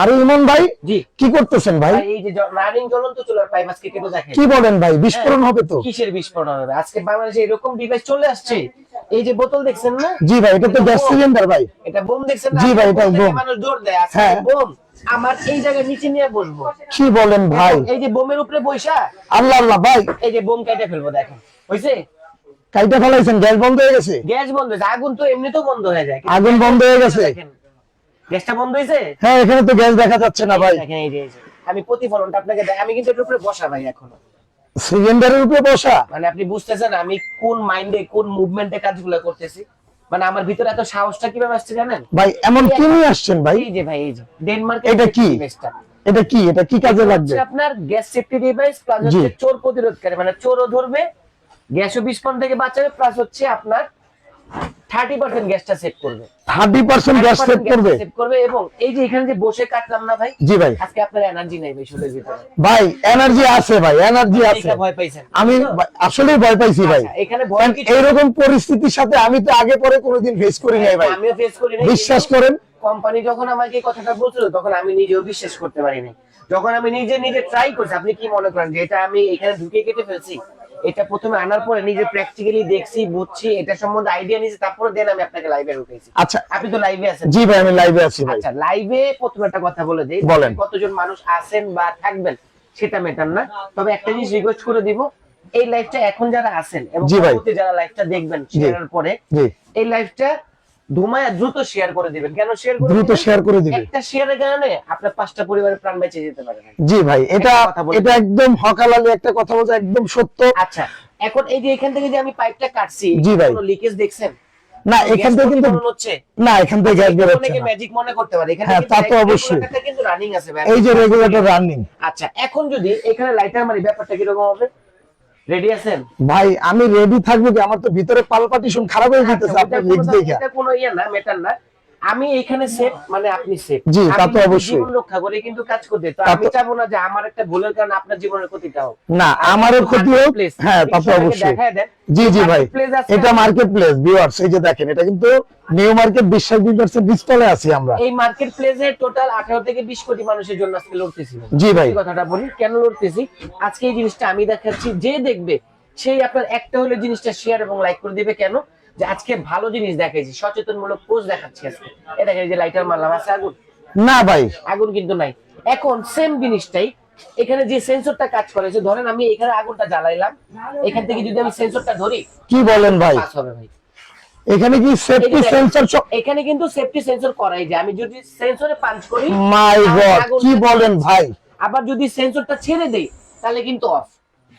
আরে ইমন ভাই কি করতেছেন ভাই? ভাই, এই যে রানিং জ্বলন্ত চুলার পাইপ আজকে কেটে দেখেন। কি বলেন ভাই বিস্ফোরণ হবে তো? কিসের বিস্ফোরণ হবে? আজকে বাংলাদেশে এরকম ডিভাইস চলে আসছে। এই যে বোতল দেখছেন না? জি ভাই এটা তো গ্যাস সিলিন্ডার ভাই। এটা বোম দেখছেন না? জি ভাই, এটা বোম। মানুষ দৌড় দেয়। আজকে হ্যাঁ। বোম। আমার এই জায়গায় নিচে নিয়ে বসবো। কি বলেন ভাই? এই যে বোমের উপরে বৈশা আল্লাহ আল্লাহ ভাই। এই যে বোম কেটে ফেলব দেখেন। কাইটা ফেলাইছেন গ্যাস বন্ধ হয়ে গেছে? গ্যাস বন্ধ হয়েছে। আগুন তো এমনিতেও বন্ধ হয়ে যায়। আগুন বন্ধ হয়ে গেছে? গ্যাসটা বন্ধ হয়েছে? হ্যাঁ এখানে তো গ্যাস দেখা যাচ্ছে না ভাই। দেখেন এই যে আমি প্রতিফলনটা আপনাকে আমি কিন্তু এটার উপরে বসা ভাই এখনও। সিলিন্ডারের উপরে বসা? মানে আপনি বুঝতেছেন আমি কোন মাইন্ডে কোন মুভমেন্টে কাজগুলো করতেছি? মানে আমার ভিতরে এত সাহসটা কীভাবে আসছে জানেন? ভাই এমন কি নিয়ে আসছেন ভাই? এই যে ভাই এই যে ডেনমার্ক এটা কি? এটা কি? এটা কি কাজে লাগবে? আপনার গ্যাস সেফটি ডিভাইস প্লাস। হচ্ছে চোর প্রতিরোধকারী। মানে চোরও ধরবে গ্যাসও বিস্ফোরণ থেকে বাঁচাবে প্লাস হচ্ছে আপনার থার্টি পার্সেন্ট গ্যাসটা সেভ করবে। থার্টি পার্সেন্ট গ্যাস সেভ করবে? সেভ করবে এবং এই যে এখানে যে বসে কাটলাম না ভাই জি ভাই। আজকে আপনার এনার্জি নাই ভাই শরীরের ভিতরে। ভাই এনার্জি আছে ভাই এনার্জি আছে। ভয় পাইছেন। আমি আসলে ভয় পাইছি ভাই। আচ্ছা, এখানে ভয় এইরকম পরিস্থিতির সাথে আমি তো আগে পরে কোনোদিন ফেস করি নাই ভাই। আমিও ফেস করি নাই বিশ্বাস করেন। কোম্পানি যখন আমাকে এই কথাটা বলছিল তখন আমি নিজেও বিশ্বাস করতে পারিনি। যখন আমি নিজে নিজে ট্রাই করছি আপনি কি মনে করেন যে এটা আমি এখানে ঢুকে কেটে ফেলছি? এটা প্রথমে আনার পরে নিজে প্র্যাকটিক্যালি দেখছি বুঝছি এটা সম্বন্ধে আইডিয়া নিয়েছি তারপরে দেন আমি আপনাকে লাইভে উঠেছি আচ্ছা। আপনি তো লাইভে আছেন। জি ভাই আমি লাইভে আছি ভাই। আচ্ছা লাইভে প্রথমে একটা কথা বলে দেই বলেন। কতজন মানুষ আছেন বা থাকবেন সেটা মেটার না। তবে একটা জিনিস রিকোয়েস্ট করে দিব এই লাইভটা এখন যারা আছেন এবং জি ভাই। পরবর্তী যারা লাইভটা দেখবেন শেয়ারের পরে জি। এই লাইভটা ধুমায় দ্রুত শেয়ার করে দিবেন। কেন শেয়ার করে দ্রুত শেয়ার করে দিবে একটা শেয়ারের কারণে আপনার পাঁচটা পরিবারের প্রাণ বেঁচে যেতে পারে জি ভাই এটা একটা কথা বলে। এটা একদম হকালালি একটা কথা বলছে একদম সত্য। আচ্ছা এখন এই যে এখান থেকে যে আমি পাইপটা কাটছি জি ভাই। কোনো লিকেজ দেখছেন? না এখান থেকে কিন্তু প্রতিফলন হচ্ছে? না এখান থেকে গ্যাস বের হচ্ছে ম্যাজিক মনে করতে পারে। এখানে হ্যাঁ, তা তো অবশ্যই। কিন্তু রানিং আছে এই যে রেগুলেটর রানিং আচ্ছা এখন যদি এখানে লাইটার মারি ব্যাপারটা কীরকম হবে? রেডি আছেন? ভাই আমি রেডি থাকব কি? আমার তো ভিতরে পালপাটিশন খারাপ হয়ে যেতেছে আপনার কোনো- দেখা। কোনো ইয়ে না মেটার না। আমি এখানে সেফ মানে আপনি সেফ জি, তা তো অবশ্যই। জীবন রক্ষা করে কিন্তু কাজ করতে তো আমি চাবো না যে আমার একটা ভুলের কারণে আপনার জীবনের ক্ষতিটা হোক। না আমারও ক্ষতি হোক। হ্যাঁ তা তো অবশ্যই। জি জি ভাই। এটা মার্কেট প্লেস ভিউয়ার্স এই যে দেখেন এটা কিন্তু নিউ মার্কেট বিশ্বাস বিল্ডার্স এর ডিসপ্লে আছি আমরা। এই মার্কেট প্লেসে টোটাল আঠারো থেকে বিশ কোটি মানুষের জন্য আজকে লড়তেছি জি ভাই। এই কথাটা বলি কেন লড়তেছি? আজকে এই জিনিসটা আমি দেখাচ্ছি যে দেখবে সেই আপনার একটা হলে জিনিসটা শেয়ার এবং লাইক করে দিবে। কেন? যে আজকে ভালো জিনিস দেখাইছি সচেতনমূলক পোস্ট দেখাচ্ছি আজকে। এ যে লাইটার মারলাম আছে আগুন? না ভাই। আগুন কিন্তু নাই। এখন সেম জিনিসটাই এখানে যে সেন্সরটা কাজ করেছে ধরেন আমি এখানে আগুনটা জ্বালাইলাম এখান থেকে যদি আমি সেন্সরটা ধরি কি বলেন ভাই? হবে ভাই। এখানে কি সেফটি সেন্সর এখানে কিন্তু সেফটি সেন্সর করাই যায়। আমি যদি সেন্সরে পাঞ্চ করি মাই গড কি বলেন ভাই? আবার যদি সেন্সরটা ছেড়ে দেই তাহলে কিন্তু অফ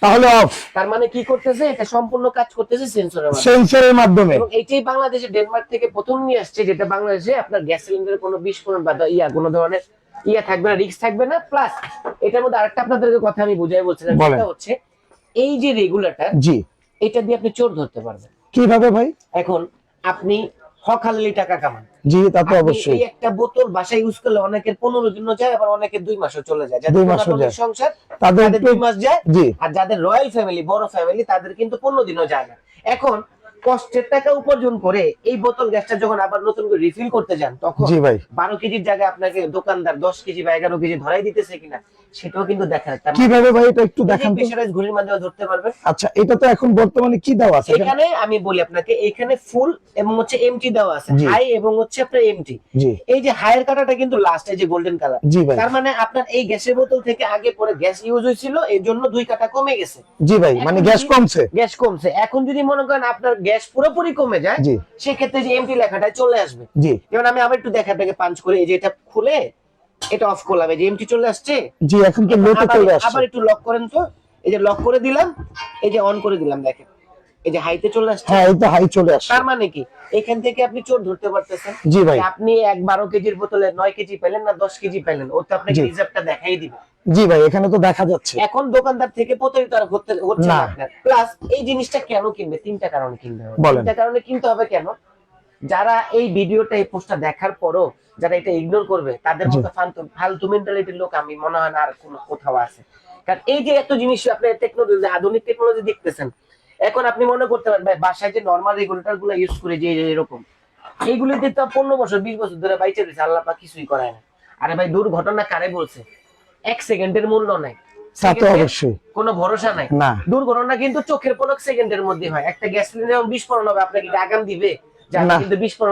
তাহলে অফ তার মানে কি করতেছে? এটা সম্পূর্ণ কাজ করতেছে সেন্সরের মাধ্যমে। সেন্সরের মাধ্যমে। এবং এইটাই বাংলাদেশে ডেনমার্ক থেকে প্রথম নিয়ে আসছে যেটা বাংলাদেশে আপনার গ্যাস সিলিন্ডারে কোনো বিস্ফোরণ বা ইয়া কোনো ধরনের ইয়া থাকবে না রিস্ক থাকবে না। প্লাস এটার মধ্যে আরেকটা আপনাদেরকে কথা আমি বুঝাই বলছিলাম। সেটা হচ্ছে এই যে রেগুলেটর জি। এটা দিয়ে আপনি চোর ধরতে পারবেন। কীভাবে ভাই? এখন আপনি হকালি টাকা কামান। জি তা তো অবশ্যই। এই একটা বোতল বাসায় ইউজ করলে অনেকের পনেরো দিনও যায় আবার অনেকের দুই মাসও চলে যায়। যাদের মাসও যায়। সংসার তাদের তাদের একটু- দুই মাস যায় জি। আর যাদের রয়্যাল ফ্যামিলি বড় ফ্যামিলি তাদের কিন্তু পনেরো দিনও যায় না। এখন কষ্টের টাকা উপার্জন করে এই বোতল গ্যাসটা যখন আবার নতুন করে রিফিল করতে যান তখন জি ভাই। বারো কেজির জায়গায় আপনাকে দোকানদার দশ কেজি বা এগারো কেজি ধরাই দিতেছে কিনা। সেটাও কিন্তু দেখা যাচ্ছে। কীভাবে ভাই এটা একটু দেখান তো। প্রেশারাইজ ঘড়ির মাধ্যমে ধরতে পারবেন। আচ্ছা এটা তো এখন বর্তমানে কি দেওয়া আছে? এখানে? আমি বলি আপনাকে এখানে ফুল এবং হচ্ছে এমটি দেওয়া আছে। হাই এবং হচ্ছে আপনার এমটি এই যে হায়ার কাটাটা কিন্তু লাস্ট এই যে গোল্ডেন কালার তার মানে আপনার এই গ্যাসের বোতল থেকে আগে পরে গ্যাস ইউজ হয়েছিল এর জন্য দুই কাটা কমে গেছে। জি ভাই মানে গ্যাস কমছে। গ্যাস কমছে। এখন যদি মনে করেন আপনার গ্যাস পুরোপুরি কমে যায় সেক্ষেত্রে যে এমটি লেখাটা চলে আসবে। জি। যেমন আমি আবার একটু দেখা আপনাকে পাঞ্চ করে এই যে এটা খুলে এটা অফ করলাম। এই যে এমটি চলে আসছে। জি এখন তো লোতে আবার- চলে আবার একটু লক করেন তো। এই যে লক করে দিলাম এই যে অন করে দিলাম দেখেন। এই যে হাইতে চলে আসছে। হ্যাঁ এই তো হাই চলে আসছে। তার মানে কি? এখান থেকে আপনি চোর ধরতে পারতেছেন। জি ভাই। আপনি এক বারো কেজির বোতলে নয় কেজি পেলেন না দশ কেজি পেলেন ও তো আপনাকে। রিজার্ভটা দেখাই দিবে। জি ভাই এখানে তো দেখা যাচ্ছে। এখন দোকানদার থেকে প্রতারিত আর হচ্ছে না। প্লাস এই জিনিসটা কেন কিনবে? তিনটা কারণে কিনবে। তিনটা কারণে কিনতে হবে কেন? যারা এই ভিডিওটা এই পোস্টটা দেখার পরও যারা এটা ইগনোর করবে তাদের মতো ফালতু ফালতু মেন্টালিটির লোক আমি মনে হয় না আর কোনো কোথাও আছে। কারণ এই যে এত জিনিস আপনি টেকনোলজি আধুনিক টেকনোলজি দেখতেছেন এখন আপনি মনে করতে পারেন ভাই বাসায় যে নর্মাল রেগুলেটরগুলো ইউজ করে যে এরকম এইগুলিতে তো পনেরো বছর বিশ বছর ধরে বাইচে রয়েছে আল্লাহ পাক কিছুই করায় না। আরে ভাই দুর্ঘটনা কারে বলছে? এক সেকেন্ডের মূল্য নাই। তা তো অবশ্যই। কোনো ভরসা নাই। না। দুর্ঘটনা কিন্তু চোখের পলক সেকেন্ডের মধ্যে হয়। একটা গ্যাস সিলিন্ডার বিস্ফোরণ হবে আপনাকে আগাম দিবে?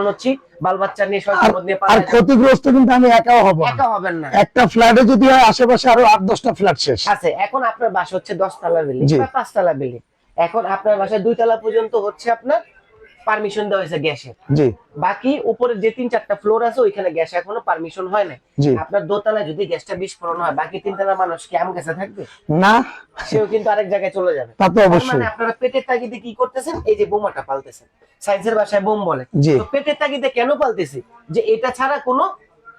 হচ্ছি বাল বাচ্চা নিয়ে আর সরকার নিয়ে আর ক্ষতিগ্রস্ত কিন্তু আমি একাও হব না। একা হবেন না। একটা ফ্ল্যাটে যদি হয় আশেপাশে আরও আট দশটা ফ্ল্যাট শেষ। আছে এখন আপনার বাসা হচ্ছে দশতলা বিল্ডিং জি। বা পাঁচতলা বিল্ডিং। এখন আপনার বাসায় দুই তলা পর্যন্ত হচ্ছে আপনার পারমিশন দেওয়া হয়েছে গ্যাসের জি। বাকি উপরে যে তিন চারটা ফ্লোর আছে ওইখানে গ্যাস এখনও পারমিশন হয় না আপনার দোতলায় যদি গ্যাসটা বিস্ফোরণ হয় বাকি তিন তলা মানুষ কি আম গ্যাসে থাকবে? না। সেও কিন্তু আরেক জায়গায় চলে যাবে। তা তো অবশ্যই মানে আপনারা পেটের তাগিদে কি করতেছেন? এই যে বোমাটা পালতেছেন। সায়েন্সের ভাষায় বোম বলে। তো পেটের তাগিদে কেন পালতেছি? যে এটা ছাড়া কোনো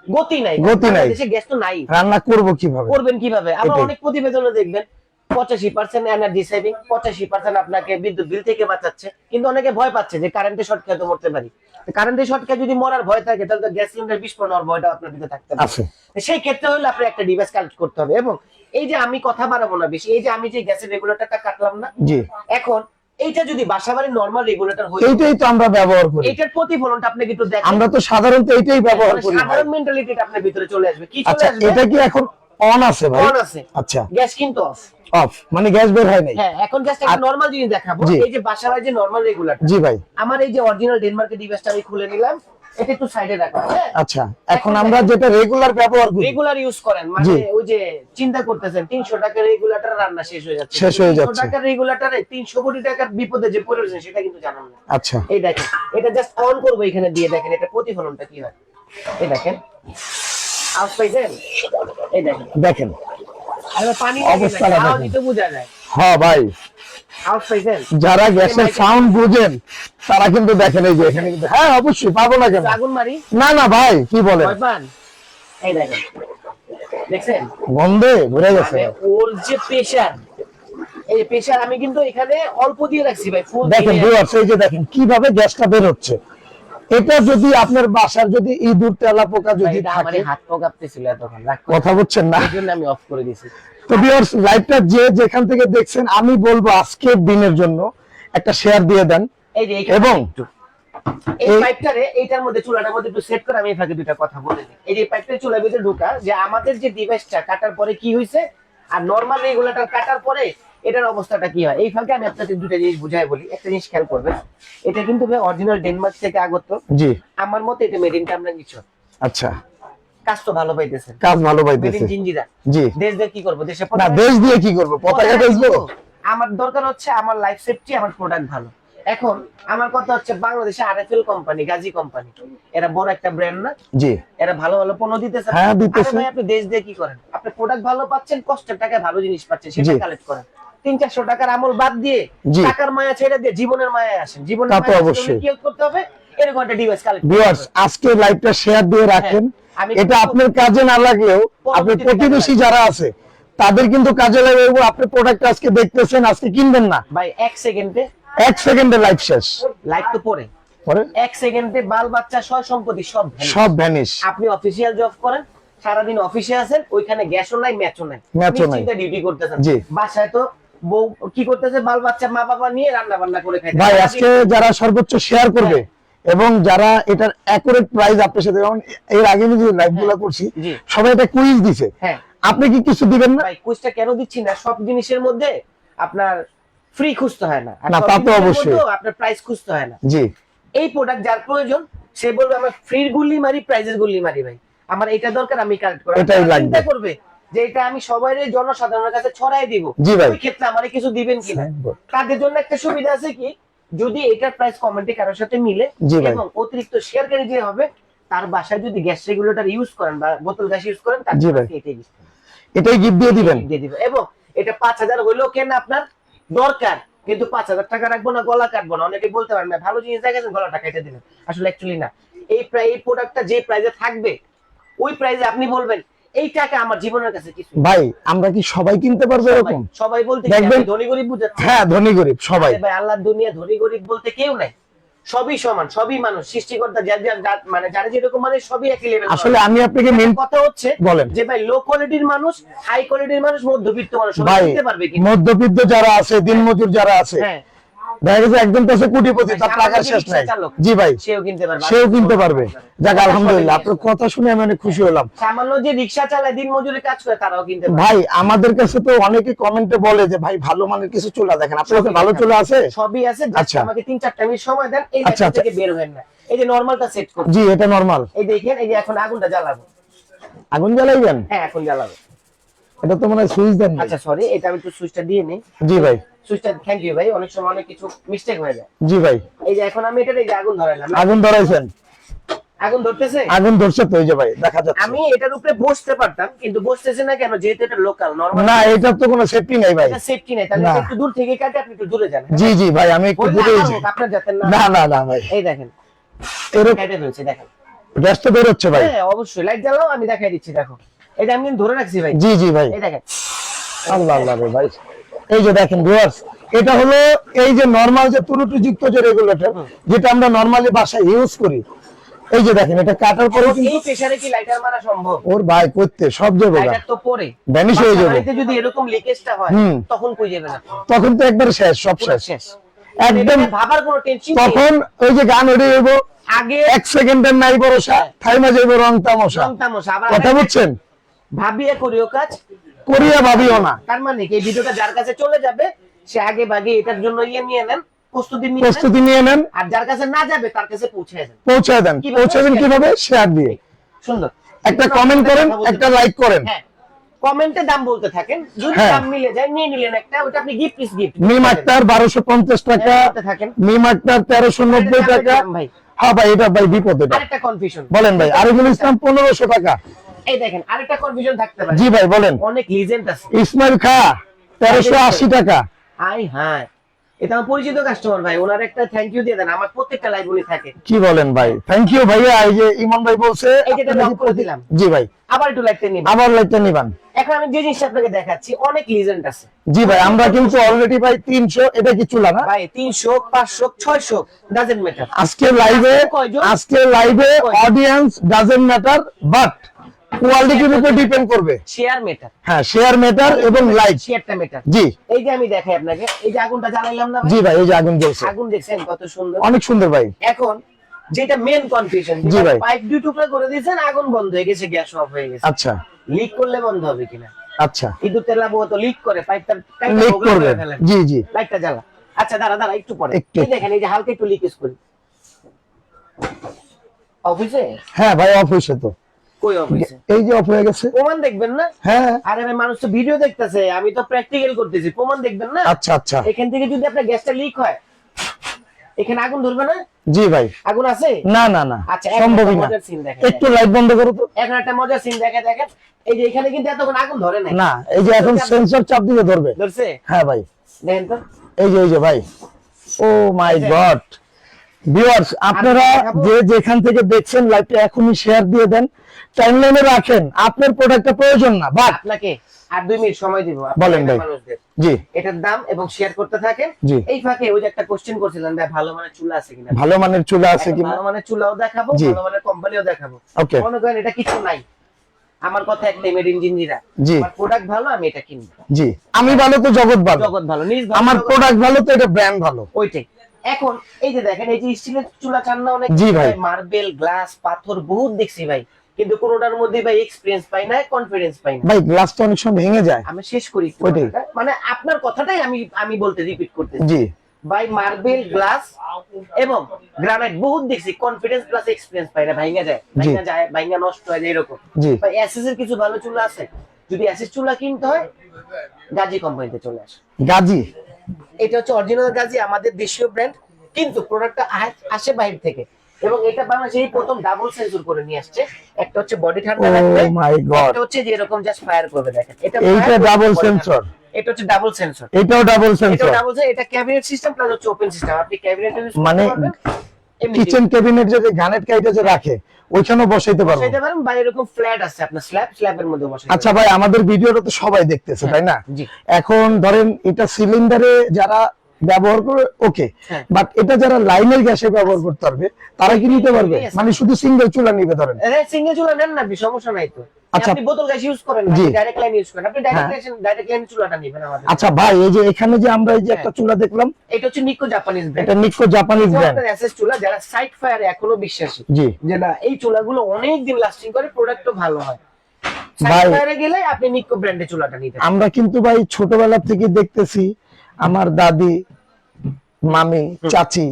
গতি নাই। গতি নাই। দেশে গ্যাস তো নাই। রান্না করব কীভাবে? করবেন কীভাবে? আবার এটাই। অনেক প্রতিবেদনে দেখবেন। পঁচাশি পার্সেন্ট এনার্জি সেভিং পঁচাশি পার্সেন্ট আপনাকে বিদ্যুৎ বিল থেকে বাঁচাচ্ছে। কিন্তু অনেকে ভয় পাচ্ছে যে কারেন্টে শর্ট খেয়ে তো মরতে পারি। কারেন্টে শর্ট খেয়ে যদি মরার ভয় থাকে তাহলে তো গ্যাস সিলিন্ডার বিস্ফোরণ হওয়ার ভয়টা আপনার ভিতরে থাকতে পারে। সেই ক্ষেত্রে হলে আপনার একটা ডিভাইস কালেক্ট করতে হবে এবং এই যে আমি কথা বাড়াবো না বেশি এই যে আমি যে গ্যাসের রেগুলেটরটা কাটলাম না এখন এইটা যদি বাসাবাড়ির নর্মাল রেগুলেটর হয়ে এইটাই তো আমরা ব্যবহার করি। এইটার প্রতিফলনটা আপনি কিন্তু দেখেন। আমরা তো সাধারণত এইটাই ব্যবহার করি ভাই। সাধারণ মেন্টালিটিটা আপনার ভিতরে চলে আসবে। কি চলে আচ্ছা আসবে? এটা কি এখন অন আছে ভাই। অন আছে। আচ্ছা। গ্যাস কিন্তু অফ অফ মানে গ্যাস বের হয় নাই। হ্যাঁ এখন জাস্ট একটা নরমাল জিনিস দেখাবো। এই যে বাসাবাড়ি যে নরমাল রেগুলেটর জি ভাই। আমার এই যে অরিজিনাল ডেনমার্কের ডিভাইসটা আমি খুলে নিলাম। এটা একটু সাইডে রাখো হ্যাঁ? আচ্ছা এখন আমরা যেটা রেগুলার ব্যবহার করি। রেগুলার ইউজ করেন মানে ওই যে চিন্তা করতেছেন তিনশো টাকার রেগুলেটর রান্না শেষ হয়ে যাচ্ছে। শেষ হয়ে 300 টাকার রেগুলেটরে তিনশো কোটি টাকার বিপদে যে পড়েছেন সেটা কিন্তু জানান না। আচ্ছা। এই দেখেন এটা জাস্ট অন করব এখানে দিয়ে দেখেন এটা প্রতিফলনটা কি হয়? এই দেখেন। দেখেন। অবস্থাটা হ্যাঁ ভাই। যারা গ্যাসের সাউন্ড বুঝেন তারা কিন্তু দেখেন এই যে এখানে কিন্তু হ্যাঁ অবশ্যই পাবো না কেন? না না ভাই কি বলেন? দেখছেন? গন্ধে ভরে গেছে। ওর যে প্রেসার এই প্রেসার আমি কিন্তু এখানে অল্প দিয়ে রাখছি ভাই ফুল দেখেন এই যে দেখেন কীভাবে গ্যাসটা বের হচ্ছে। এটা যদি আপনার বাসার যদি ইঁদুর তেলা পোকা যদি থাকে হাত কাঁপতেছিল তখন কথা বলছেন না? আমি অফ করে দিয়েছি তো ভিউয়ার্স লাইভটা যে যেখান থেকে দেখছেন আমি বলব আজকের দিনের জন্য একটা শেয়ার দিয়ে দেন। এবং এই পাইপটারে এইটার মধ্যে চুলাটার মধ্যে একটু সেট করে আমি এই ফাঁকে দুটা কথা বলে দিই। এই যে পাইপটা চুলার ভিতরে ঢোকা যে আমাদের যে ডিভাইসটা কাটার পরে কি হয়েছে আর নরমাল রেগুলেটর কাটার পরে এটার অবস্থাটা কি হয়? এই ফাঁকে আমি আপনাদের দুটা জিনিস বুঝাই বলি। একটা জিনিস খেয়াল করবেন এটা কিন্তু অরিজিনাল ডেনমার্ক থেকে আগত। জি। আমার মতে এটা মেড ইন কামরাঙ্গি কিছু আচ্ছা। কাজ তো ভালো পাইতেছে। কাজ ভালো পাইতেছে। জিঞ্জিরা জি। দেশ দিয়ে কি করব? দেশে না দেশ দিয়ে কি করব? পতাকা পতাকা বেচবো? আমার দরকার হচ্ছে আমার লাইফ সেফটি আমার প্রোডাক্ট ভালো। এখন আমার কথা হচ্ছে বাংলাদেশে আরএফএল কোম্পানি গাজী কোম্পানি এরা বড় একটা ব্র্যান্ড না। জি। এরা ভালো ভালো পণ্য দিতেছে। হ্যাঁ, দিতেছে। আপনি দেশ দিয়ে কি করেন? আপনি প্রোডাক্ট ভালো পাচ্ছেন কষ্টের টাকায় ভালো জিনিস পাচ্ছেন সেটা কালেক্ট করেন। তিন চারশো টাকার আমল বাদ দিয়ে টাকার মায়া ছেড়ে দিয়ে জীবনের মায়া আসেন। জীবনের মায়া অবশ্যই। করতে হবে এরকম একটা ডিভাইস কালেক্ট ভিউয়ার্স আজকে লাইভটা শেয়ার দিয়ে রাখেন। হ্যাঁ, এটা আপনার কাজে না লাগলেও আপনার প্রতিবেশী যারা আছে তাদের কিন্তু কাজে লাগবে আপনি প্রোডাক্ট আজকে দেখতেছেন আজকে কিনবেন না। ভাই এক সেকেন্ডে এক সেকেন্ডে লাইভ শেষ। লাইভ তো পরে। পরে? এক সেকেন্ডে বাল বাচ্চা সয় সম্পত্তি সব সব ভ্যানিশ আপনি অফিসিয়াল জব করেন সারাদিন অফিসে আছেন ওইখানে গ্যাসও নাই ম্যাচও নাই। ম্যাচও নাই। ডিউটি করতেছেন। বাসায় তো বউ কি করতেছে? বাল বাচ্চা মা বাবা নিয়ে রান্না বান্না করে ভাই আজকে যারা সর্বোচ্চ শেয়ার করবে এবং যারা এটার অ্যাকুরেট প্রাইস আপনার সাথে যেমন এর আগে আমি যে লাইভগুলা করছি সবাই এটা কুইজ দিছে। হ্যাঁ। আপনি কি কিছু দিবেন না? ভাই কুইজটা কেন দিচ্ছি না? সব জিনিসের মধ্যে আপনার ফ্রি খুঁজতে হয় না। না, তা তো অবশ্যই। আপনার প্রাইস খুঁজতে হয় না। জি। এই প্রোডাক্ট যার প্রয়োজন সে বলবে আমার ফ্রির গুলি মারি প্রাইজের গুলি মারি ভাই। আমার এটা দরকার আমি কালেক্ট করি এটাই লাগবে। করবে যে এটা আমি সবাই জনসাধারণের কাছে ছড়াই দিব। ওই ক্ষেত্রে আমারে কিছু দিবেন কিনা? তাদের জন্য একটা সুবিধা আছে কি? যদি এটার প্রাইস কমেন্টে কারোর সাথে মিলে এবং অতিরিক্ত শেয়ারকারী যে হবে তার বাসায় যদি গ্যাস রেগুলেটর ইউজ করেন বা বোতল গ্যাস ইউজ করেন তার জন্য এটাই এটাই গিফট দিয়ে দিবেন। দিয়ে দিবেন। এবং এটা পাঁচ হাজার হইলেও কেন আপনার দরকার। কিন্তু পাঁচ হাজার টাকা রাখব না গলা কাটবো না। অনেকে বলতে পারেন না ভালো জিনিস দেখেছেন গলাটা কেটে দিলেন। আসলে অ্যাকচুয়ালি না। এই এই প্রোডাক্টটা যে প্রাইসে থাকবে ওই প্রাইসে আপনি বলবেন এই টাকা আমার জীবনের কাছে কিছু ভাই আমরা কি সবাই কিনতে পারব এরকম? সবাই বলতে দেখবেন- ধনী গরিব বুঝাচ্ছি? হ্যাঁ ধনী গরিব সবাই। ভাই আল্লাহর দুনিয়া ধনী গরিব বলতে কেউ নাই। সবই সমান সবই মানুষ সৃষ্টিকর্তা যার যার যার- মানে যারা যেরকম মানে সবই একই লেভেল আসলে আমি আপনাকে মেন কথা হচ্ছে বলেন। যে ভাই লো কোয়ালিটির মানুষ হাই কোয়ালিটির মানুষ মধ্যবিত্ত মানুষ সবাই পারবে কি মধ্যবিত্ত যারা আছে দিনমজুর যারা আছে হ্যাঁ। একদম কোটিপতি তার টাকার শেষ নাই। জি ভাই সেও কিনতে পারবে সেও কিনতে পারবে। যাক আলহামদুলিল্লাহ আপনার কথা শুনে আমি অনেক খুশি হলাম। সামান্য যে রিক্সা চালায় দিন মজুরি কাজ করে তারাও কিনতে পারবে। ভাই আমাদের কাছে তো অনেকে কমেন্টে বলে যে ভাই ভালো মানের কিছু চুলা দেখেন আপনার কাছে ভালো চুলা আছে? সবই আছে আচ্ছা। আমাকে তিন চারটা মিনিট সময় দেন এই আচ্ছা, জায়গা আচ্ছা। থেকে বের হবেন না। এই যে নরমালটা সেট করুন জি এটা নরমাল এই দেখেন এই যে এখন আগুনটা জ্বালাবো। আগুন জ্বালাইবেন? হ্যাঁ এখন জ্বালাবো। এটা তো মনে হয় সুইচ দেন আচ্ছা সরি এটা আমি একটু সুইচটা দিয়ে নিই। জি ভাই। সুইচটা থ্যাংক ইউ ভাই অনেক সময় অনেক কিছু মিস্টেক হয়ে যায়। জি ভাই। এই যে এখন আমি এটা এই আগুন ধরাইলাম আগুন ধরাইছেন। আগুন ধরতেছে? আগুন ধরছে তো এই যে ভাই দেখা যাচ্ছে। আমি এটার উপরে বসতে পারতাম কিন্তু বসতেছে না কেন? যেহেতু এটা লোকাল নরমাল না এটা তো কোনো সেফটি নাই ভাই। এটা সেফটি নেই তাহলে একটু দূর থেকে কাটে আপনি একটু দূরে যান। জি জি ভাই আমি একটু দূরে যাই আপনার যাতে না না না না ভাই। এই দেখেন। এরকম কেটে ফেলছে দেখেন। গ্যাস তো বের হচ্ছে ভাই। হ্যাঁ অবশ্যই। লাইট জ্বালাও আমি দেখাই দিচ্ছি দেখো। এটা আমি ধরে রাখছি ভাই। জি জি ভাই। এই দেখেন। আল্লাহ আল্লাহ রে ভাই। এই যে দেখেন ভিউয়ার্স এটা হলো এই যে নরমাল যে যে রেগুলেটর যেটা আমরা নরমালি বাসায় ইউজ করি। এই যে দেখেন এটা কাটার পরে এই প্রেসারে কি লাইটার মারা সম্ভব? ওর ভাই করতে সব যাবে লাইটার তো পরে। Vanish হয়ে যাবে। যদি এরকম লিকেজটা হয় তখন কই যাবে না? তখন তো একবার শেষ সব শেষ। শেষ। একদম ভাবার কোনো টেনশন তখন ওই যে গান ওড়ে যাব আগে এক সেকেন্ডের নাই ভরসা থাইমা যাইবো রং তামাশা, কথা বুঝছেন? ভাবিয়ে করিও কাজ। করিয়া ভাবিও না। তার মানে কি ভিডিওটা যার কাছে চলে যাবে সে আগে ভাগে এটার জন্য ইয়ে নিয়ে নেন প্রস্তুতি নিয়ে নেন। প্রস্তুতি নিয়ে নেন। আর যার কাছে না যাবে তার কাছে পৌঁছে দেন। পৌঁছে দেন। কীভাবে শেয়ার দিয়ে। সুন্দর। একটা কমেন্ট করেন একটা লাইক করেন। হ্যাঁ। কমেন্টে দাম বলতে থাকেন। যদি হ্যাঁ। দাম মিলে যায় নিয়ে নিলেন একটা ওটা আপনি গিফট গিফট মিম আক্তার টাকা মিম আক্তার টাকা। ভাই। হ্যাঁ ভাই এটা ভাই বিপদ এটা। আরেকটা কনফিউশন বলেন ভাই আরিফুল ইসলাম পনেরোশো টাকা। এই দেখেন আরেকটা কনফিউশন থাকতে পারে। জি ভাই বলেন। অনেক লিজেন্ড আছে। ইসমাইল খা তেরোশো আশি টাকা। Hi hi. এটা আমার পরিচিত কাস্টমার ভাই ওনার একটা থ্যাংক ইউ দিয়ে দেন আমার প্রত্যেকটা লাইভ উনি থাকে। কি বলেন ভাই? থ্যাংক ইউ ভাইয়া এই যে ইমন ভাই বলছে এই যেটা লক করে দিলাম। জি ভাই। আবার একটু নিন আবার নিবান। এখন আমি যে জিনিসটা আপনাকে দেখাচ্ছি অনেক লিজেন্ড আছে। জি ভাই আমরা কিন্তু অলরেডি ভাই তিনশো এটা কি চুলা না? ভাই তিনশো পাঁচশো ছয়শো ডাজেন্ট ম্যাটার আজকে লাইভে? আজকে লাইভে? অডিয়েন্স ডাজেন্ট ম্যাটার বাট কোয়ালিটির উপর ডিপেন্ড করবে। শেয়ার মেটার হ্যাঁ শেয়ার ম্যাটার এবং লাইক শেয়ারটা মেটার জি। এই যে আমি দেখাই আপনাকে এই যে আগুনটা জ্বালাইলাম না? জি ভাই এই যে আগুন জ্বলছে। আগুন দেখছেন কত সুন্দর? অনেক সুন্দর ভাই। এখন যেটা মেন কনফিউশন জি ভাই। পাইপ দুই টুকরা করে দিয়েছেন আগুন বন্ধ হয়ে গেছে গ্যাস অফ হয়ে গেছে। আচ্ছা। লিক করলে বন্ধ হবে কিনা? আচ্ছা। ইঁদুর তেলা তো লিক করে পাইপটা লিক করবে। জি জি। লাইটটা জ্বালা। আচ্ছা দাঁড়া দাঁড়া একটু পরে। এই দেখেন এই যে হালকা একটু লিকেজ করি। অফিসে হ্যাঁ ভাই অফ হয়েছে তো। কই এই যে অফ হয়ে গেছে। প্রমাণ দেখবেন না? হ্যাঁ। আরে ভাই মানুষ তো ভিডিও দেখতেছে আমি তো প্র্যাকটিক্যাল করতেছি প্রমাণ দেখবেন না? আচ্ছা আচ্ছা। এখান থেকে যদি আপনার গ্যাসটা লিক হয় এখানে আগুন ধরবে না? জি ভাই। আগুন আছে? না না না। আচ্ছা, সম্ভবই না। একটু লাইট বন্ধ করো তো। এখন একটা মজার সিন দেখে দেখেন এই যে এখানে কিন্তু এতক্ষণ আগুন ধরে না এই যে এখন সেন্সর চাপ দিলে ধরবে। ধরছে? হ্যাঁ ভাই। দেখেন তো। এই যে এই যে ভাই। ও মাই গড ভিউয়ার্স আপনারা যে যেখান থেকে দেখছেন লাইভটা এখনই শেয়ার দিয়ে দেন। টাইমলাইনে রাখেন আপনার প্রোডাক্টটা প্রয়োজন না বাট আপনাকে আর দুই মিনিট সময় দিব বলেন ভাই। জি। এটার দাম এবং শেয়ার করতে থাকেন। এই ফাঁকে ওই যে একটা কোশ্চেন করছিলেন ভাই ভালো মানের চুলা আছে কিনা? ভালো মানের চুলা আছে কিনা? ভালো মানের চুলাও দেখাবো ভালো মানের কোম্পানিও দেখাবো। ওকে মনে করেন এটা কিছু নাই। আমার কথা একটাই মেড জি। প্রোডাক্ট ভালো আমি এটা কিনবো। জি। আমি ভালো তো জগৎ ভালো। জগৎ ভালো নিজ আমার প্রোডাক্ট ভালো তো এটা ব্র্যান্ড ভালো। ওইটাই। এখন এই যে দেখেন এই যে স্টিলের চুলা চান না অনেক জি ভাই। মার্বেল গ্লাস পাথর বহুত দেখছি ভাই। কিন্তু কোনোটার মধ্যে ভাই এক্সপিরিয়েন্স পাই না কনফিডেন্স পাই না ভাই গ্লাসটা অনেক সময় ভেঙে যায়। আমি শেষ করি। মানে আপনার কথাটাই আমি আমি বলতে রিপিট করতে জি। ভাই মার্বেল গ্লাস এবং গ্রানাইট বহুত দেখছি কনফিডেন্স প্লাস এক্সপিরিয়েন্স পাই না ভাইঙ্গা যায়। ভাইঙ্গা যায় ভাইঙ্গা নষ্ট হয় যায় এরকম। জি। ভাই এসএস এর কিছু ভালো চুলা আছে? যদি এসএস চুলা কিনতে হয় গাজী কোম্পানিতে চলে আসে। গাজী? এটা হচ্ছে অরিজিনাল গাজী আমাদের দেশীয় ব্র্যান্ড কিন্তু প্রোডাক্টটা আসে বাইরে থেকে। এবং এটা বাংলাদেশে এই প্রথম ডাবল সেন্সর করে নিয়ে আসছে। একটা হচ্ছে বডি ঠান্ডা ও রাখবে মাই গড একটা হচ্ছে যে এরকম জাস্ট ফায়ার করবে দেখেন। এটা এইটা ডাবল সেন্সর এটা হচ্ছে ডাবল সেন্সর এটাও ডাবল সেন্সর এটা ডাবল সেন্সর এটা ক্যাবিনেট সিস্টেম প্লাস হচ্ছে ওপেন সিস্টেম আপনি ক্যাবিনেট ইউজ মানে কিচেন ক্যাবিনেট যে গানের কাইটা যে রাখে ওইখানেও বসাইতে পারব। বসাইতে পারেন বা এরকম ফ্ল্যাট আছে আপনার স্ল্যাব স্ল্যাবের মধ্যে বসাইতে আচ্ছা ভাই আমাদের ভিডিওটা তো সবাই দেখতেছে তাই না? জি। এখন ধরেন এটা সিলিন্ডারে যারা ব্যবহার করে ওকে হ্যাঁ। বাট এটা যারা লাইনের গ্যাসে ব্যবহার করতে পারবে তারা কি নিতে পারবে? মানে শুধু সিঙ্গেল চুলা নিবে ধরেন। সিঙ্গেল চুলা নেন না সমস্যা নাই তো। আচ্ছা। আপনি বোতল গ্যাস ইউজ করেন জি। ডাইরেক্ট লাইন ইউজ করেন। আপনি ডাইরেক্ট হ্যাঁ। ডাইরেক্ট লাইন চুলাটা নেবেন আমাদের। আচ্ছা ভাই এই যে এখানে যে আমরা এই যে একটা চুলা দেখলাম এটা হচ্ছে নিকো জাপানিজ ব্র্যান্ড এটা নিকো জাপানিজ ব্র্যান্ড এসএস চুলা যারা ফায়ারে এখনও বিশ্বাসী। জি। যে না এই চুলাগুলো অনেক দিন লাস্টিং করে প্রোডাক্টও ভালো হয়। ভাই- গেলে আপনি নিকো ব্র্যান্ডের চুলাটা নিতে আমরা কিন্তু ভাই ছোটবেলা থেকে দেখতেছি আমার দাদি মামি চাচি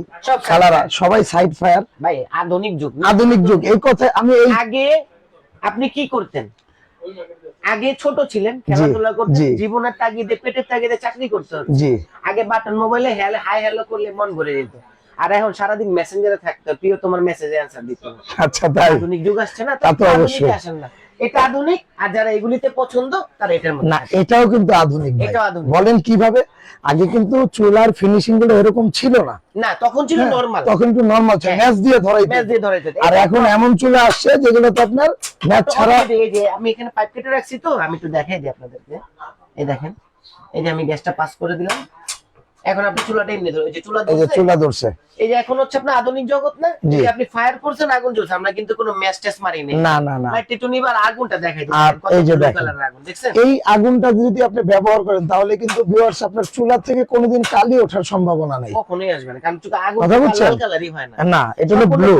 খালারা সবাই সাইড ফায়ার। ভাই আধুনিক যুগ আধুনিক যুগ। এই কথা আমি এই আগে আপনি কি করতেন? আগে ছোট ছিলেন খেলাধুলা করতেন জীবনের তাগিদে পেটের তাগিদে চাকরি করতে হতো জি। আগে বাটন মোবাইলে হ্যালো হাই হ্যালো করলে মন ভরে যেত। আর এখন সারাদিন মেসেঞ্জারে থাকতো প্রিয় তোমার মেসেজে অ্যান্সার দিত। আচ্ছা তাই। আধুনিক যুগ আসছে না তা তো অবশ্যই। আসেন না। এটা আধুনিক আর যারা এগুলিতে পছন্দ তারা এটার মধ্যে না এটাও কিন্তু আধুনিক এটাও আধুনিক। বলেন কীভাবে? আগে কিন্তু চুলার ফিনিশিংগুলো এরকম ছিল না। না তখন ছিল হ্যাঁ, নরমাল তখন একটু নর্মাল ছিল হ্যাঁ। ম্যাচ দিয়ে ধরাই ম্যাচ দিয়ে ধরে আর এখন এমন চুলা আসছে যেগুলো তো আপনার ম্যাচ ছাড়া এই যে আমি এখানে পাইপ কেটে রাখছি তো আমি একটু দেখাই দিই আপনাদেরকে। এই দেখেন এই যে আমি গ্যাসটা পাস করে দিলাম। এখন আপনি চুলাটা এমনি ধরো এই যে চুলা এই যে চুলা ধরছে। এই যে এখন হচ্ছে আপনার আধুনিক জগৎ না? যে আপনি ফায়ার করছেন আগুন জ্বলছে আমরা কিন্তু কোনো ম্যাচ ট্যাচ মারিনি না না না। লাইট টিটুনি বা আগুনটা দেখাই দিই। আর এই যে দেখেন। আগুন দেখছেন? এই আগুনটা যদি আপনি ব্যবহার করেন তাহলে কিন্তু ভিউয়ার্স আপনার চুলা থেকে কোনোদিন কালি ওঠার সম্ভাবনা নাই। কখনোই আসবে না কারণ চুলা আগুন লাল কালারই হয় না। না এটা হলো ব্লু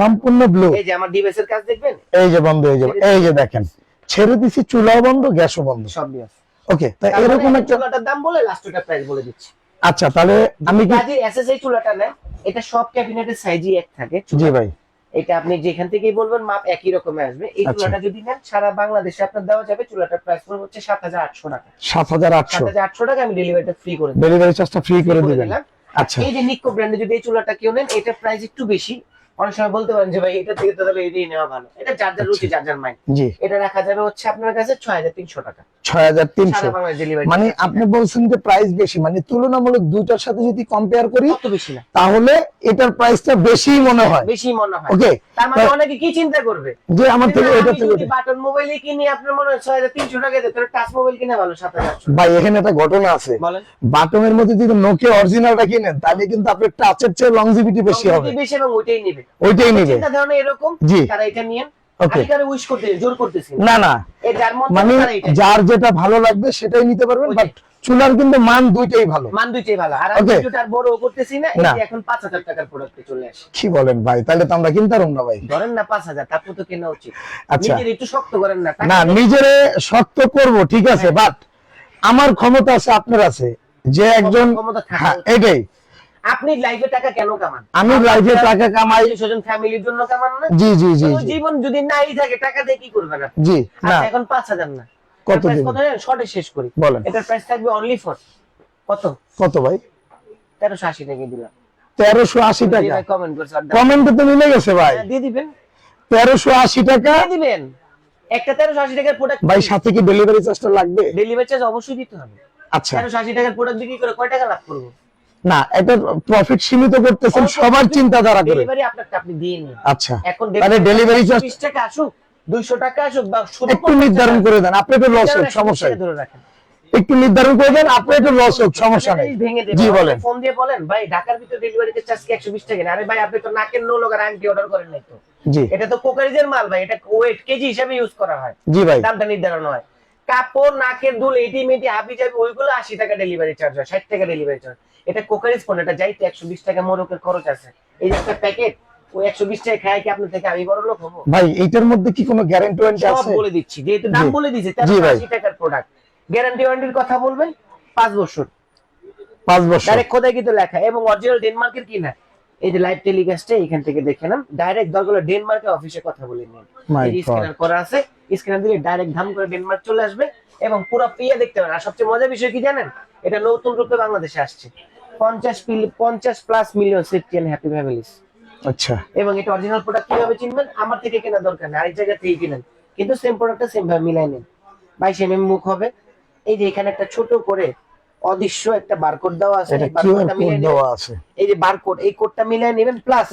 সম্পূর্ণ ব্লু এই যে আমার ডিভাইসের কাজ দেখবেন? এই যে বন্ধ এই যে এই যে দেখেন ছেড়ে দিছি চুলাও বন্ধ গ্যাসও বন্ধ। সব ওকে তা এরকম একটা চুলাটার দাম বলে লাস্ট প্রাইস বলে দিচ্ছি। আচ্ছা তাহলে আমি কি কাজে এসএসআই চুলাটা নেন। এটা সব ক্যাবিনেটের সাইজই এক থাকে জি ভাই। এটা আপনি যেখান থেকেই বলবেন মাপ একই রকমের আসবে। এই আচ্ছা। চুলাটা যদি নেন সারা বাংলাদেশে আপনার দেওয়া যাবে চুলাটার প্রাইস পড়বে হচ্ছে সাত হাজার আটশো টাকা। সাত হাজার সাত আটশো হাজার আটশো টাকা আমি ডেলিভারিটা ফ্রি করে দেব ডেলিভারি চার্জটা ফ্রি করে দিবেন। আচ্ছা। এই যে নিকো ব্র্যান্ডে যদি এই চুলাটা কেউ নেন এটা প্রাইস একটু বেশি। অনেক সময় বলতে পারেন যে ভাই এটা থেকে তো তাহলে এটাই নেওয়া ভালো। এটা যার রুচি যার যার মাইন্ড জি। এটা রাখা যাবে হচ্ছে আপনার কাছে ছয় হাজার তিনশো টাকা। ছয় হাজার তিনশো। মানে আপনি বলছেন যে প্রাইস বেশি মানে তুলনামূলক দুইটার সাথে যদি কম্পেয়ার করি কত বেশি না। তাহলে এটার প্রাইসটা বেশি মনে হয়। বেশি মনে হয়। ওকে তার মানে অনেকে কি চিন্তা করবে? যে আমার থেকে ওইটা থেকে। বাটন মোবাইলে কিনে আপনার মনে হয় ছয় হাজার তিনশো টাকা দিয়ে তাহলে টাচ মোবাইল কিনে ভালো সাত হাজার আটশো। ভাই এখানে একটা ঘটনা আছে। বাটনের মধ্যে যদি নোকিয়া অরিজিনালটা কিনেন তাহলে কিন্তু আপনার টাচের চেয়ে লংজিভিটি বেশি হবে। বেশি এবং ওইটাই নিবে। ওইটাই নিবে চিন্তা ধারণা এরকম? জি। তারা এটা নিয়ে না। না মানে যার যেটা ভালো লাগবে সেটাই নিতে পারবেন বাট চুলার কিন্তু মান দুইটাই ভালো। মান দুইটাই ভালো। আর আমি আর বড় করতেছি না যে এখন পাঁচ হাজার টাকার প্রোডাক্টে চলে আসে। কি বলেন ভাই? তাহলে তো আমরা কিনতে পারব না ভাই। ধরেন না পাঁচ হাজার তারপর তো কেনা উচিত। আচ্ছা। নিজের একটু শক্ত করেন না না নিজেরে শক্ত করব ঠিক আছে হ্যাঁ। বাট আমার ক্ষমতা আছে আপনার আছে। যে একজন ক্ষমতা থাকা হ্যাঁ। এটাই। আপনি লাইফে টাকা কেন কামান? আমি লাইফে টাকা কামাই স্বজন ফ্যামিলির জন্য কামান না? জি জি জি জীবন যদি নাই থাকে টাকা দিয়ে কি করবেন জি আচ্ছা এখন পাঁচ হাজার না। কত শর্টে শেষ করি। বলেন। এটার প্রাইস থাকবে অনলি ফর কত? কত ভাই? তেরোশো আশি টাকা দিলাম। তেরোশো আশি টাকা। কমেন্ট করছে আর দাম- কমেন্টে তো মিলে গেছে ভাই। হ্যাঁ, দিয়ে দিবেন। তেরোশো আশি টাকা। দিয়ে দিবেন। একটা তেরোশো আশি টাকার প্রোডাক্ট ভাই সাথে কি ডেলিভারি চার্জটা লাগবে? ডেলিভারি চার্জ অবশ্যই দিতে হবে। আচ্ছা। তেরোশো আশি টাকার প্রোডাক্ট বিক্রি করে কয় টাকা লাভ করব? না এটা প্রফিট সীমিত করতেছেন সবার চিন্তাধারা করে। ডেলিভারি আপনাকে আপনি দিয়ে নিন আচ্ছা এখন তাহলে ডেলিভারি চার্জ বিশ টাকা আসুক দুইশো টাকা আসুক বা শুধু একটু নির্ধারণ করে দেন আপনি একটু লস হোক সমস্যা ধরে রাখেন। একটু নির্ধারণ করে দেন আপনি একটু লস হোক সমস্যা নেই। জি বলেন। ফোন দিয়ে বলেন ভাই ঢাকার ভিতরে ডেলিভারি চার্জ কি একশো বিশ টাকা না? আরে ভাই আপনি তো নাকের নো লোকের আংটি অর্ডার করেন নাই তো। জি। এটা তো কোকারিজের মাল ভাই। এটা ওয়েট কেজি হিসাবে ইউজ করা হয়। জি ভাই। দামটা নির্ধারণ হয়। কাপড় নাকের দুল এটি মেটি হাবি যাবি ওইগুলো আশি টাকা ডেলিভারি চার্জ হয় ষাট টাকা ডেলিভারি চার্জ এটা কোকারিজ ফোন এটা যাইতে একশো বিশ টাকা মোরকের খরচ আছে। এই যে একটা প্যাকেট ওই একশো বিশ টাকা খায় কি আপনার থেকে আমি বড় লোক হব? ভাই এইটার মধ্যে কি কোনো গ্যারান্টি ওয়ারেন্টি আছে? বলে দিচ্ছি যেহেতু দাম বলে দিয়েছে তেরোশো আশি টাকার প্রোডাক্ট গ্যারান্টি ওয়ারেন্টির কথা বলবেন? পাঁচ বছর। পাঁচ বছর। ডাইরেক্ট কিন্তু লেখা এবং অরিজিনাল ডেনমার্কের কিনা এই যে লাইভ টেলিকাস্টে এখান থেকে দেখে নেন। ডাইরেক্ট দরকার ডেনমার্কের অফিসে কথা বলে নিন। স্ক্যানার করা আছে স্ক্যানার দিলে ডাইরেক্ট ধাম করে ডেনমার্ক চলে আসবে এবং পুরো পিয়া দেখতে পারেন। আর সবচেয়ে মজার বিষয় কি জানেন? এটা নতুন রূপে বাংলাদেশে আসছে। পঞ্চাশ পঞ্চাশ plus million safety happy families আচ্ছা। এবং এটা অরিজিনাল প্রোডাক্ট কীভাবে চিনবেন? আমার থেকে কেনা দরকার নেই আরেক জায়গা থেকে কিনেন। কিন্তু সেম প্রোডাক্টটা সেম ভাবে মিলাই নেন। বাইশ এম মুখ হবে। এই যে এখানে একটা ছোট করে অদৃশ্য একটা বারকোড দেওয়া আছে। দেওয়া আছে। এই যে বারকোড এই কোডটা মিলিয়ে নেবেন প্লাস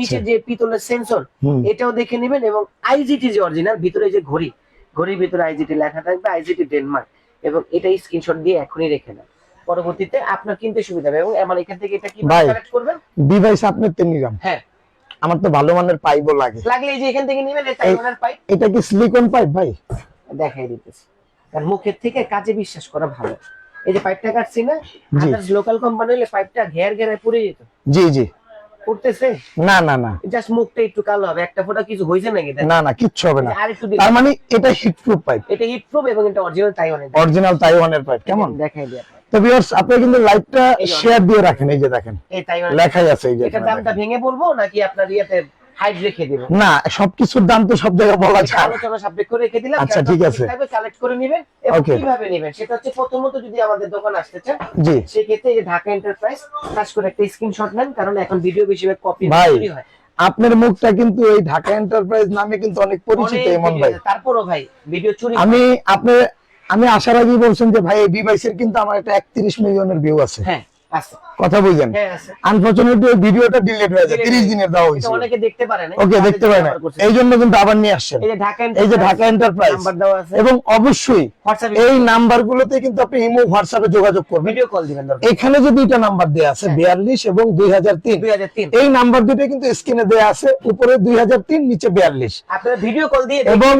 নিচে যে পিতলের সেন্সর এটাও দেখে নেবেন এবং আইজিটি যে অরিজিনাল ভিতরে যে ঘড়ি ঘড়ির ভিতরে আইজিটি লেখা থাকবে আইজিটি ডেনমার্ক এবং এটা স্ক্রিনশট দিয়ে এখনই রেখে নেন। পরবর্তীতে আপনার কিনতে সুবিধা হবে। এবং আমার এখান থেকে এটা কি ভাই। কালেক্ট করবেন? ডিভাইস আপনার তো নিলাম। হ্যাঁ। আমার তো ভালো মানের পাইপও লাগে। লাগলে এই যে এখান থেকে নেবেন এটা এই- পাইপ এটা কি সিলিকন পাইপ ভাই? দেখাই দিতেছি। কারণ মুখের থেকে কাজে বিশ্বাস করা ভালো। এই যে পাইপটা কাটছি না। আদার্স লোকাল কোম্পানি হলে পাইপটা ঘের ঘেরে পুড়ে যেত। জি জি। করতেছে না না না। জাস্ট মুখটা একটু কালো হবে। একটা ফোঁটা কিছু হয়েছে নাকি? না না কিচ্ছু হবে না। আর একটু। তার মানে এটা হিট প্রুফ পাইপ এটা হিট প্রুফ এবং এটা অরিজিনাল তাইওয়ানের অরিজিনাল তাইওয়ানের পাইপ কেমন? দেখাই দিই। তো ভিউয়ার্স আপনি কিন্তু লাইভটা শেয়ার দিয়ে রাখেন এই যে দেখেন। লেখাই আছে এই যে এটার দামটা ভেঙে বলব নাকি আপনার ইয়েতে হাইট রেখে দিব? না সবকিছুর দাম তো সব জায়গায় বলা যায়। আলোচনা সাপেক্ষ রেখে দিলাম আচ্ছা, ঠিক আছে। কালেক্ট করে নেবেন এবং কীভাবে নেবেন? সেটা হচ্ছে প্রথমত যদি আমাদের দোকান আসতে চান জি। সেক্ষেত্রে এই যে ঢাকা এন্টারপ্রাইজ করে একটা স্ক্রিনশট নেন কারণ এখন ভিডিও বেশিরভাগ কপি হয় আপনার মুখটা কিন্তু এই ঢাকা এন্টারপ্রাইজ নামে কিন্তু অনেক পরিচিত এমন ভাই। তারপরও ভাই ভিডিও চুরি আমি আপনার আমি আসার আগেই বলছেন যে ভাই এই ডিভাইসের কিন্তু আমার একটা একত্রিশ মিলিয়নের ভিউ আছে। হ্যাঁ। কথা বুঝেন? হ্যাঁ আনফরচুনেটলি ভিডিওটা ডিলিট হয়ে যায় তিরিশ দিনের দেওয়া এটা হয়েছিল অনেকে দেখতে পারে না। ওকে দেখতে পাই না। এই জন্য কিন্তু আবার নিয়ে আসছেন। এই যে ঢাকা এই যে ঢাকা এন্টারপ্রাইজ নাম্বার দেওয়া আছে। এবং অবশ্যই এই নাম্বারগুলোতে কিন্তু আপনি ইমো হোয়াটসঅ্যাপে যোগাযোগ করবেন। ভিডিও কল দিবেন দরকার। এখানে যে দুইটা নাম্বার দেয়া আছে হ্যাঁ। বিয়াল্লিশ এবং দুই হাজার তিন। 2003 এই নাম্বার দুটো কিন্তু স্ক্রিনে দেয়া আছে উপরে দুই হাজার তিন নিচে বিয়াল্লিশ। আপনারা ভিডিও কল দিয়ে এবং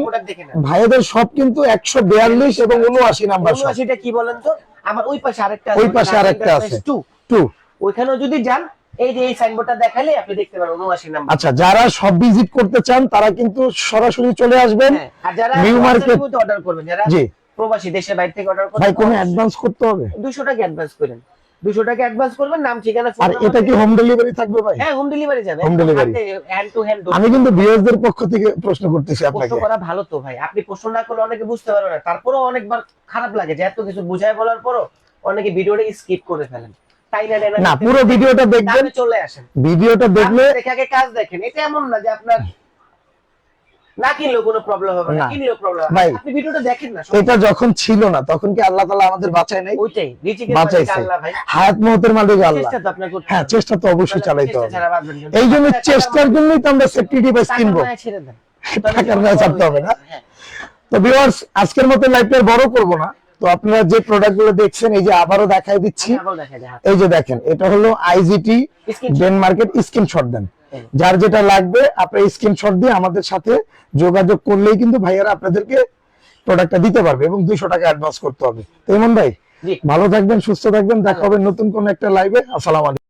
ভাইদের সব কিন্তু একশো বিয়াল্লিশ এবং উনআশি নাম্বার সব উনআশিটা কি বলেন তো? আমার ওই পাশে আরেকটা ওই পাশে আরেকটা আছে। টু টু ওইখানেও যদি যান এই যে এই সাইনবোর্ডটা দেখালে আপনি দেখতে পারেন উনআশি নাম্বার আচ্ছা যারা সব ভিজিট করতে চান তারা কিন্তু সরাসরি চলে আসবেন। হ্যাঁ, আর যারা নিউ মার্কেট অর্ডার করবেন যারা জি। প্রবাসী দেশের বাইরে থেকে অর্ডার করবেন ভাই কোনো অ্যাডভান্স করতে হবে? 200 টাকা অ্যাডভান্স করেন। দুশো টাকা অ্যাডভান্স করবেন নাম ঠিকানা আর এটা কি হোম ডেলিভারি থাকবে ভাই? হ্যাঁ হোম ডেলিভারি যাবে। Home delivery। Hand to hand আমি কিন্তু ভিউয়ারদের পক্ষ থেকে প্রশ্ন করতেছি প্রশ্ন করা ভালো তো ভাই। আপনি প্রশ্ন না করলে অনেকে বুঝতে পারবে না। তারপরেও অনেকবার খারাপ লাগে যে এত কিছু বুঝায় বলার পরও অনেকে ভিডিওটা স্কিপ করে ফেলেন। না পুরো ভিডিওটা দেখবেন। চলে আসেন। ভিডিওটা দেখলে কাজ দেখেন। এটা এমন না যে আপনার না কিনলেও কোনো প্রবলেম হবে না। কিনলেও প্রবলেম ভাই, আপনি ভিডিওটা দেখেন না এটা যখন ছিল না তখন কি আল্লাহ তাআলা আমাদের বাঁচায় নাই? ওইটাই রিজিকের বাঁচাইছে। হায়াত মহতের মালিক আল্লাহ। চেষ্টা তো আপনি করতে হ্যাঁ চেষ্টা তো অবশ্যই চালাইতে হবে। এই জন্য চেষ্টার জন্যই তো আমরা সেফটি ডিভাইস কিনবো। টাকার না ছাড়তে হবে না। হ্যাঁ। তো ভিউয়ার্স আজকের মতো লাইভটা বড় করব না। তো আপনারা যে প্রোডাক্টগুলো দেখছেন এই যে আবারও দেখাই দিচ্ছি। এই যে দেখেন এটা হলো আইজিটি। ডেনমার্কের স্ক্রিনশট দেন। যার যেটা লাগবে আপনি স্ক্রিনশট দিয়ে আমাদের সাথে যোগাযোগ করলেই কিন্তু ভাইয়ারা আপনাদেরকে প্রোডাক্টটা দিতে পারবে এবং দুইশো টাকা অ্যাডভান্স করতে হবে তো এমন ভাই ভালো থাকবেন সুস্থ থাকবেন দেখা হবে নতুন কোন একটা লাইভে আসসালামু আলাইকুম